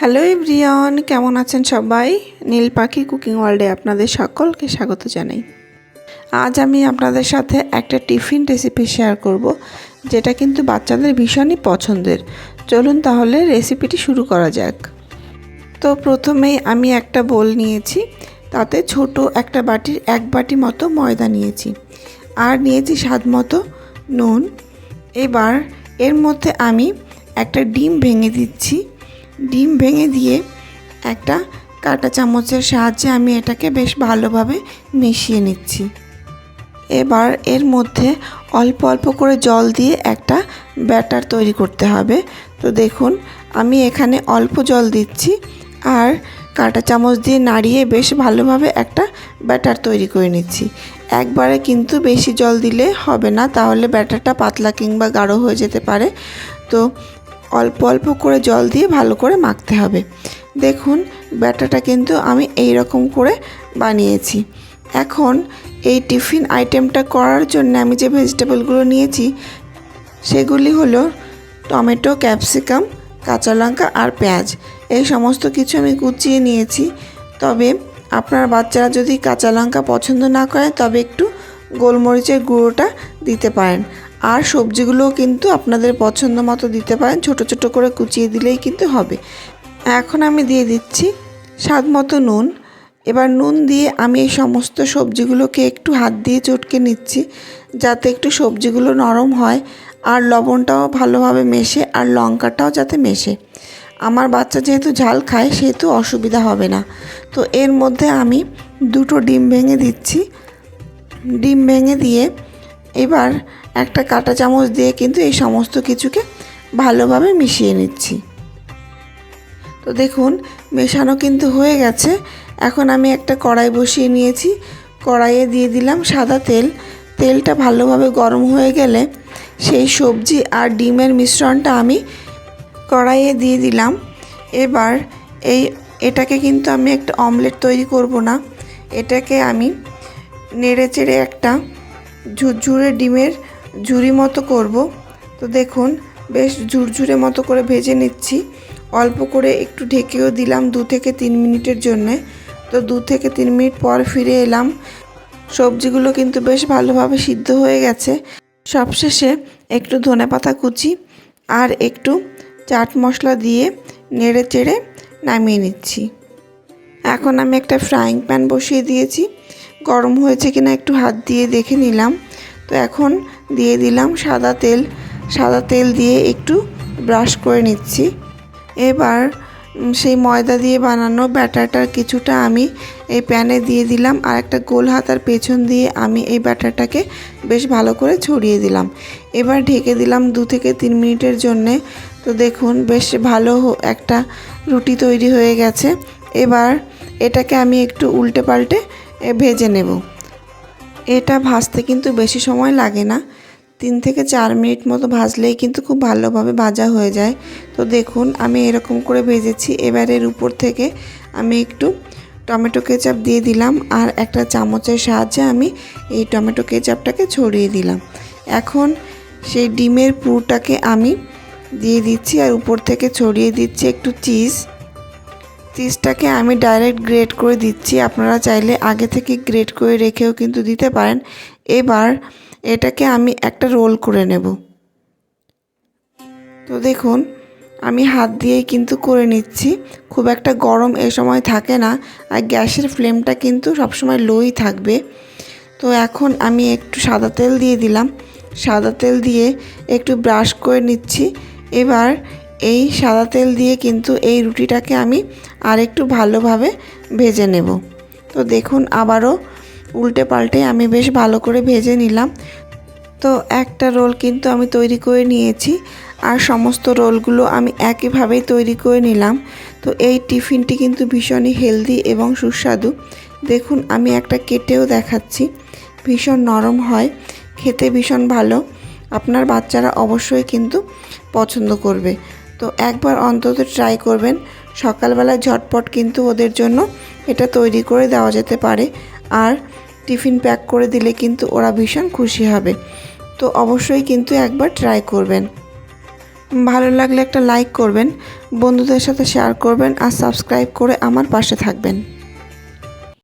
Hello everyone কেমন আছেন সবাই? নীল পাখি কুকিং ওয়ার্ল্ডে আপনাদের সকলকে স্বাগত জানাই। আজ আমি আপনাদের সাথে একটা টিফিন রেসিপি শেয়ার করব, যেটা কিন্তু বাচ্চাদের ভীষণই পছন্দের। চলুন তাহলে রেসিপিটি শুরু করা যাক। তো প্রথমেই আমি একটা বোল নিয়েছি, তাতে ছোট একটা বাটির এক বাটি মতো ময়দা নিয়েছি, আর নিয়েছি স্বাদ মতো নুন। এবার এর মধ্যে আমি একটা ডিম ভেঙে দিচ্ছি ডিম ভেঙে দিয়ে একটা কাঁটা চামচের সাহায্যে আমি এটাকে বেশ ভালোভাবে মিশিয়ে নিচ্ছি। এবার এর মধ্যে অল্প অল্প করে জল দিয়ে একটা ব্যাটার তৈরি করতে হবে। তো দেখুন, আমি এখানে অল্প জল দিচ্ছি আর কাঁটা চামচ দিয়ে নাড়িয়ে বেশ ভালোভাবে একটা ব্যাটার তৈরি করে নিচ্ছি। একবারে কিন্তু বেশি জল দিলে হবে না, তাহলে ব্যাটারটা পাতলা কিংবা গাঢ় হয়ে যেতে পারে। তো অল্প অল্প করে জল দিয়ে ভালো করে মাখতে হবে। দেখুন, ব্যাটাটা কিন্তু আমি এই রকম করে বানিয়েছি। এখন এই টিফিন আইটেমটা করার জন্য আমি যে ভেজিটেবলগুলো নিয়েছি, সেগুলি হলো টমেটো, ক্যাপসিকাম, কাঁচা লঙ্কা আর পেঁয়াজ। এই সমস্ত কিছু আমি কুচিয়ে নিয়েছি। তবে আপনার বাচ্চারা যদি কাঁচা লঙ্কা পছন্দ না করে, তবে একটু গোলমরিচের গুঁড়োটা দিতে পারেন। আর সবজিগুলোও কিন্তু আপনাদের পছন্দ মতো দিতে পারেন। ছোট ছোট করে কুচিয়ে দিলেই কিন্তু হবে। এখন আমি দিয়ে দিচ্ছি স্বাদ মতো নুন। এবার নুন দিয়ে আমি এই সমস্ত সবজিগুলোকে একটু হাত দিয়ে চটকে নিচ্ছি যাতে একটু সবজিগুলো নরম হয় আর লবণটাও ভালোভাবে মেশে আর লঙ্কাটাও যাতে মেশে। আমার বাচ্চা যেহেতু ঝাল খায়, সেহেতু অসুবিধা হবে না। তো এর মধ্যে আমি দুটো ডিম ভেঙে দিচ্ছি। ডিম ভেঙে দিয়ে এবার একটা কাঁটা চামচ দিয়ে কিন্তু এই সমস্ত কিছুকে ভালোভাবে মিশিয়ে নিচ্ছি। তো দেখুন, মেশানো কিন্তু হয়ে গেছে। এখন আমি একটা কড়াই বসিয়ে নিয়েছি। কড়াইয়ে দিয়ে দিলাম সাদা তেল। তেলটা ভালোভাবে গরম হয়ে গেলে সেই সবজি আর ডিমের মিশ্রণটা আমি কড়াইয়ে দিয়ে দিলাম। এবার এই, এটাকে কিন্তু আমি একটা অমলেট তৈরি করব না। এটাকে আমি নেড়ে চেড়ে একটা ঝুরঝুরে ডিমের ঝুরি মতো করব। তো দেখুন, বেশ ঝুরঝুরে মতো করে ভেজে নিচ্ছি। অল্প করে একটু ঢেকেও দিলাম দু থেকে তিন মিনিটের জন্যে। তো দু থেকে তিন মিনিট পর ফিরে এলাম। সবজিগুলো কিন্তু বেশ ভালোভাবে সিদ্ধ হয়ে গেছে। সবশেষে একটু ধনে পাতা কুচি আর একটু চাট মশলা দিয়ে নেড়ে চেড়ে নামিয়ে নিচ্ছি। এখন আমি একটা ফ্রাইং প্যান বসিয়ে দিয়েছি। গরম হয়েছে কিনা একটু হাত দিয়ে দেখে নিলাম। তো এখন দিয়ে দিলাম সাদা তেল। সাদা তেল দিয়ে একটু ব্রাশ করে নিচ্ছি। এবার সেই ময়দা দিয়ে বানানো ব্যাটারটার কিছুটা আমি এই প্যানে দিয়ে দিলাম। আর একটা গোল হাতার পেছন দিয়ে আমি এই ব্যাটারটাকে বেশ ভালো করে ছড়িয়ে দিলাম। এবার ঢেকে দিলাম দু থেকে তিন মিনিটের জন্যে। তো দেখুন, বেশ ভালো একটা রুটি তৈরি হয়ে গেছে। এবার এটাকে আমি একটু উল্টে পাল্টে ভেজে নেব। এটা ভাজতে কিন্তু বেশি সময় লাগে না। তিন থেকে চার মিনিট মতো ভাজলেই কিন্তু খুব ভালোভাবে ভাজা হয়ে যায়। তো দেখুন, আমি এরকম করে ভেজেছি। এবার এর উপর থেকে আমি একটু টমেটো কেচাপ দিয়ে দিলাম আর একটা চামচের সাহায্যে আমি এই টমেটো কেচাপটাকে ছড়িয়ে দিলাম। এখন সেই ডিমের পুরটাকে আমি দিয়ে দিচ্ছি আর উপর থেকে ছড়িয়ে দিচ্ছি একটু চিজ। চিজটাকে আমি ডাইরেক্ট গ্রেড করে দিচ্ছি। আপনারা চাইলে আগে থেকে গ্রেড করে রেখেও কিন্তু দিতে পারেন। এবার এটাকে আমি একটা রোল করে নেব। তো দেখুন, আমি হাত দিয়েই কিন্তু করে নিচ্ছি। খুব একটা গরম এ সময় থাকে না। আর গ্যাসের ফ্লেমটা কিন্তু সবসময় লোই থাকবে। তো এখন আমি একটু সাদা তেল দিয়ে দিলাম। সাদা তেল দিয়ে একটু ব্রাশ করে নিচ্ছি। এবার এই সাদা তেল দিয়ে কিন্তু এই রুটিটাকে আমি আর একটু ভালোভাবে ভেজে নেব। তো দেখুন আবারও উল্টে পাল্টে আমি বেশ ভালো করে ভেজে নিলাম। তো একটা রোল কিন্তু আমি তৈরি করে নিয়েছি আর সমস্ত রোলগুলো আমি একইভাবেই তৈরি করে নিলাম। তো এই টিফিনটি কিন্তু ভীষণই হেলদি এবং সুস্বাদু। দেখুন আমি একটা কেটেও দেখাচ্ছি। ভীষণ নরম হয়, খেতে ভীষণ ভালো। আপনার বাচ্চারা অবশ্যই কিন্তু পছন্দ করবে। তো একবার অন্তত ট্রাই করবেন। সকালবেলা ঝটপট কিন্তু ওদের জন্য এটা তৈরি করে দেওয়া যেতে পারে। আর টিফিন প্যাক করে দিলে কিন্তু ওরা ভীষণ খুশি হবে। তো অবশ্যই কিন্তু একবার ট্রাই করবেন। ভালো লাগলে একটা লাইক করবেন, বন্ধুদের সাথে শেয়ার করবেন আর সাবস্ক্রাইব করে আমার পাশে থাকবেন।